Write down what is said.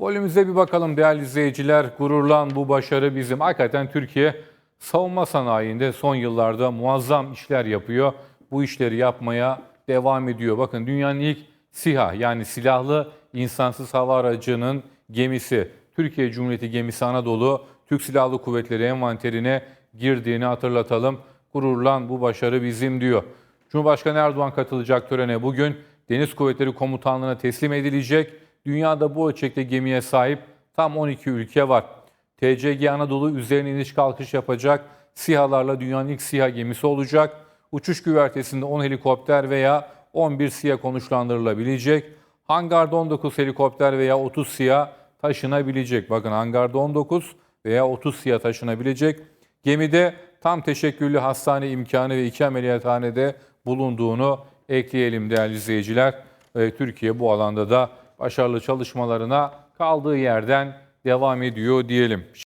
Volümüze bir bakalım değerli izleyiciler. Gururlan bu başarı bizim. Hakikaten Türkiye savunma sanayinde son yıllarda muazzam işler yapıyor. Bu işleri yapmaya devam ediyor. Bakın dünyanın ilk SİHA yani silahlı insansız hava aracının gemisi Türkiye Cumhuriyeti gemisi Anadolu Türk Silahlı Kuvvetleri envanterine girdiğini hatırlatalım. Gururlan bu başarı bizim diyor. Cumhurbaşkanı Erdoğan katılacak törene bugün Deniz Kuvvetleri Komutanlığı'na teslim edilecek. Dünyada bu ölçekte gemiye sahip tam 12 ülke var. TCG Anadolu üzerine iniş kalkış yapacak. SİHA'larla dünyanın ilk SİHA gemisi olacak. Uçuş güvertesinde 10 helikopter veya 11 SİHA konuşlandırılabilecek. Hangarda 19 helikopter veya 30 SİHA taşınabilecek. Bakın hangarda 19 veya 30 SİHA taşınabilecek. Gemide tam teşekküllü hastane imkanı ve iki ameliyathanede bulunduğunu ekleyelim değerli izleyiciler. Türkiye bu alanda da başarılı çalışmalarına kaldığı yerden devam ediyor diyelim.